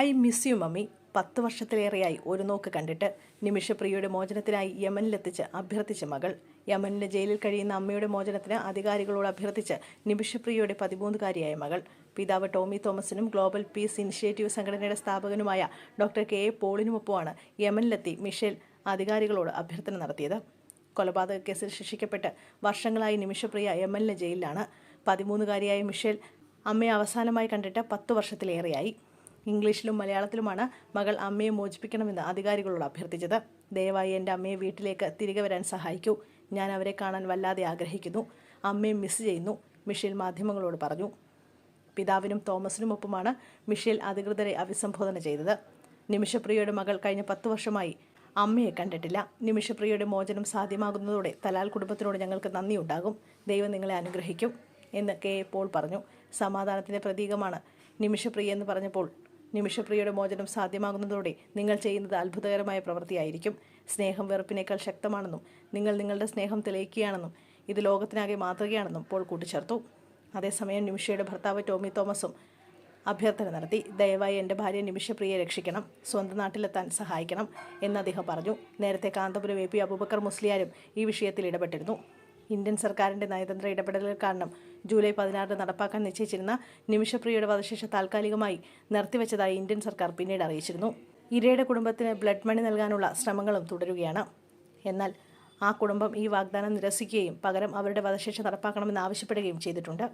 I miss you mummy. പത്ത് വർഷത്തിലേറെയായി ഒരു നോക്ക് കണ്ടിട്ട് നിമിഷപ്രിയയുടെ മോചനത്തിനായി യമനിലെത്തിച്ച് അഭ്യർത്ഥിച്ച മകൾ. യമനിലെ ജയിലിൽ കഴിയുന്ന അമ്മയുടെ മോചനത്തിന് അധികാരികളോട് അഭ്യർത്ഥിച്ച് നിമിഷപ്രിയയുടെ പതിമൂന്നുകാരിയായ മകൾ. പിതാവ് ടോമി തോമസിനും ഗ്ലോബൽ പീസ് ഇനിഷ്യേറ്റീവ് സംഘടനയുടെ സ്ഥാപകനുമായ ഡോക്ടർ കെ എ പോളിനുമൊപ്പമാണ് യമനിലെത്തി മിഷേൽ അധികാരികളോട് അഭ്യർത്ഥന നടത്തിയത്. കൊലപാതക കേസിൽ ശിക്ഷിക്കപ്പെട്ട് വർഷങ്ങളായി നിമിഷപ്രിയ യമനിലെ ജയിലിലാണ്. പതിമൂന്നുകാരിയായ മിഷേൽ അമ്മയെ അവസാനമായി കണ്ടിട്ട് പത്ത് വർഷത്തിലേറെയായി. ഇംഗ്ലീഷിലും മലയാളത്തിലുമാണ് മകൾ അമ്മയെ മോചിപ്പിക്കണമെന്ന് അധികാരികളോട് അഭ്യർത്ഥിച്ചത്. ദയവായി എന്റെ അമ്മയെ വീട്ടിലേക്ക് തിരികെ വരാൻ സഹായിക്കൂ. ഞാൻ അവരെ കാണാൻ വല്ലാതെ ആഗ്രഹിക്കുന്നു. അമ്മയെ മിസ് ചെയ്യുന്നു. മിഷേൽ മാധ്യമങ്ങളോട് പറഞ്ഞു. പിതാവിനും തോമസിനുമൊപ്പമാണ് മിഷേൽ അധികൃതരെ അഭിസംബോധന ചെയ്തത്. നിമിഷപ്രിയയുടെ മകൾ കഴിഞ്ഞ പത്തു വർഷമായി അമ്മയെ കണ്ടിട്ടില്ല. നിമിഷപ്രിയയുടെ മോചനം സാധ്യമാകുന്നതോടെ തലാൽ കുടുംബത്തിനോട് ഞങ്ങൾക്ക് നന്ദിയുണ്ടാകും. ദൈവം നിങ്ങളെ അനുഗ്രഹിക്കും എന്ന് കെ പോൾ പറഞ്ഞു. സമാധാനത്തിന്റെ പ്രതീകമാണ് നിമിഷപ്രിയ എന്ന് പറഞ്ഞപ്പോൾ നിമിഷപ്രിയയുടെ മോചനം സാധ്യമാകുന്നതോടെ നിങ്ങൾ ചെയ്യുന്നത് അത്ഭുതകരമായ പ്രവൃത്തിയായിരിക്കും. സ്നേഹം വെറുപ്പിനേക്കാൾ ശക്തമാണെന്നും നിങ്ങൾ നിങ്ങളുടെ സ്നേഹം തെളിയിക്കുകയാണെന്നും ഇത് ലോകത്തിനാകെ മാതൃകയാണെന്നും പോൾ കൂട്ടിച്ചേർത്തു. അതേസമയം നിമിഷയുടെ ഭർത്താവ് ടോമി തോമസും അഭ്യർത്ഥന നടത്തി ദയവായി എന്റെ ഭാര്യ നിമിഷപ്രിയെ രക്ഷിക്കണം സ്വന്തം നാട്ടിലെത്താൻ സഹായിക്കണം എന്ന് അദ്ദേഹം പറഞ്ഞു. നേരത്തെ കാന്തപുരം എ പി അബൂബക്കർ മുസ്ലിയാരും ഈ വിഷയത്തിൽ ഇടപെട്ടിരുന്നു. ഇന്ത്യൻ സർക്കാരിന്റെ നയതന്ത്ര ഇടപെടലുകൾ കാരണം ജൂലൈ പതിനാറിന് നടപ്പാക്കാൻ നിശ്ചയിച്ചിരുന്ന നിമിഷപ്രിയയുടെ വധശിക്ഷ താൽക്കാലികമായി നിർത്തിവെച്ചതായി ഇന്ത്യൻ സർക്കാർ പിന്നീട് അറിയിച്ചിരുന്നു. ഇരയുടെ കുടുംബത്തിന് ബ്ലഡ് മണി നൽകാനുള്ള ശ്രമങ്ങളും തുടരുകയാണ്. എന്നാൽ ആ കുടുംബം ഈ വാഗ്ദാനം നിരസിക്കുകയും പകരം അവരുടെ വധശിക്ഷ നടപ്പാക്കണമെന്ന് ആവശ്യപ്പെടുകയും ചെയ്തിട്ടുണ്ട്.